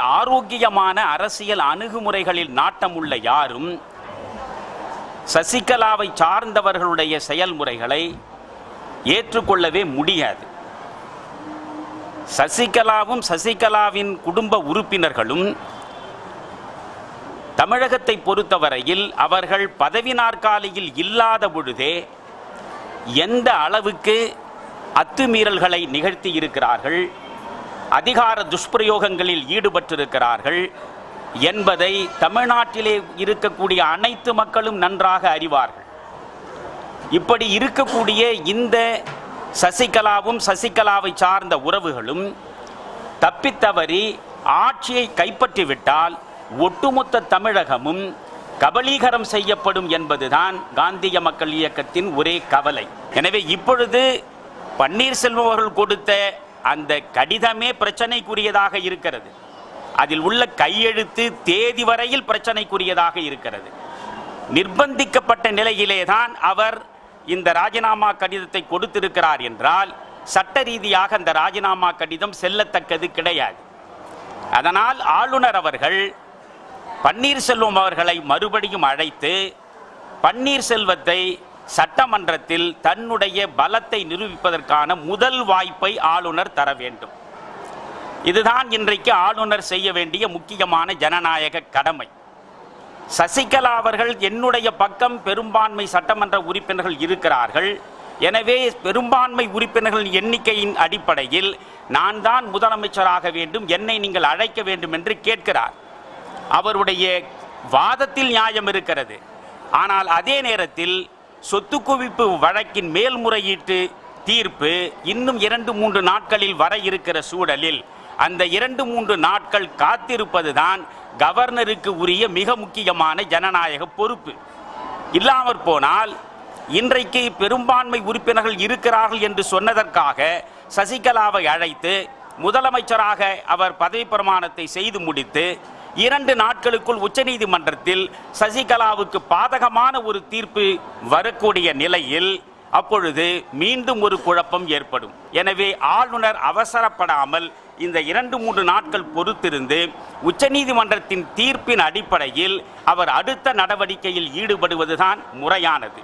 ஆரோக்கியமான அரசியல் அணுகுமுறைகளில் நாட்டமுள்ள யாரும் சசிகலாவை சார்ந்தவர்களுடைய செயல்முறைகளை ஏற்றுக்கொள்ளவே முடியாது. சசிகலாவும் சசிகலாவின் குடும்ப உறுப்பினர்களும் தமிழகத்தை பொறுத்தவரையில் அவர்கள் பதவி நாற்காலியில் இல்லாத பொழுதே எந்த அளவுக்கு அத்துமீறல்களை நிகழ்த்தி இருக்கிறார்கள் அதிகார துஷ்பிரயோகங்களில் ஈடுபட்டிருக்கிறார்கள் என்பதை தமிழ்நாட்டிலே இருக்கக்கூடிய அனைத்து மக்களும் நன்றாக அறிவார்கள். இப்படி இருக்கக்கூடிய இந்த சசிகலாவும் சசிகலாவை சார்ந்த உறவுகளும் தப்பித்தவறி ஆட்சியை கைப்பற்றிவிட்டால் ஒட்டுமொத்த தமிழகமும் கபலீகரம் செய்யப்படும் என்பதுதான் காந்திய மக்கள் இயக்கத்தின் ஒரே கவலை. எனவே இப்பொழுது பன்னீர்செல்வம் அவர்கள் கொடுத்த அந்த கடிதமே பிரச்சனைக்குரியதாக இருக்கிறது. அதில் உள்ள கையெழுத்து தேதி வரையில் பிரச்சனைக்குரியதாக இருக்கிறது. நிர்பந்திக்கப்பட்ட நிலையிலேதான் அவர் இந்த ராஜினாமா கடிதத்தை கொடுத்திருக்கிறார் என்றால் சட்ட ரீதியாக அந்த ராஜினாமா கடிதம் செல்லத்தக்கது கிடையாது. அதனால் ஆளுநர் அவர்கள் பன்னீர்செல்வம் அவர்களை மறுபடியும் அழைத்து பன்னீர்செல்வத்தை சட்டமன்றத்தில் தன்னுடைய பலத்தை நிரூபிப்பதற்கான முதல் வாய்ப்பை ஆளுநர் தர வேண்டும். இதுதான் இன்றைக்கு ஆளுநர் செய்ய வேண்டிய முக்கியமான ஜனநாயக கடமை. சசிகலா அவர்கள் என்னுடைய பக்கம் பெரும்பான்மை சட்டமன்ற உறுப்பினர்கள் இருக்கிறார்கள். எனவே பெரும்பான்மை உறுப்பினர்களின் எண்ணிக்கையின் அடிப்படையில் நான் தான் முதலமைச்சராக வேண்டும் என்னை நீங்கள் அழைக்க வேண்டும் என்று கேட்கிறார். அவருடைய வாதத்தில் நியாயம் இருக்கிறது. ஆனால் அதே நேரத்தில் சொத்து குவிப்பு வழக்கின் மேல்முறையீட்டு தீர்ப்பு இன்னும் இரண்டு மூன்று நாட்களில் வர இருக்கிற சூழலில் அந்த இரண்டு மூன்று நாட்கள் காத்திருப்பதுதான் கவர்னருக்கு உரிய மிக முக்கியமான ஜனநாயக பொறுப்பு. இல்லாமற் போனால் இன்றைக்கு பெரும்பான்மை உறுப்பினர்கள் இருக்கிறார்கள் என்று சொன்னதற்காக சசிகலாவை அழைத்து முதலமைச்சராக அவர் பதவி பிரமாணத்தை செய்து முடித்து இரண்டு நாட்களுக்குள் உச்சநீதிமன்றத்தில் சசிகலாவுக்கு பாதகமான ஒரு தீர்ப்பு வரக்கூடிய நிலையில் அப்பொழுது மீண்டும் ஒரு குழப்பம் ஏற்படும். எனவே ஆளுநர் அவசரப்படாமல் இந்த இரண்டு மூன்று நாட்கள் பொறுத்திருந்து உச்சநீதிமன்றத்தின் தீர்ப்பின் அடிப்படையில் அவர் அடுத்த நடவடிக்கையில் ஈடுபடுவதுதான் முறையானது.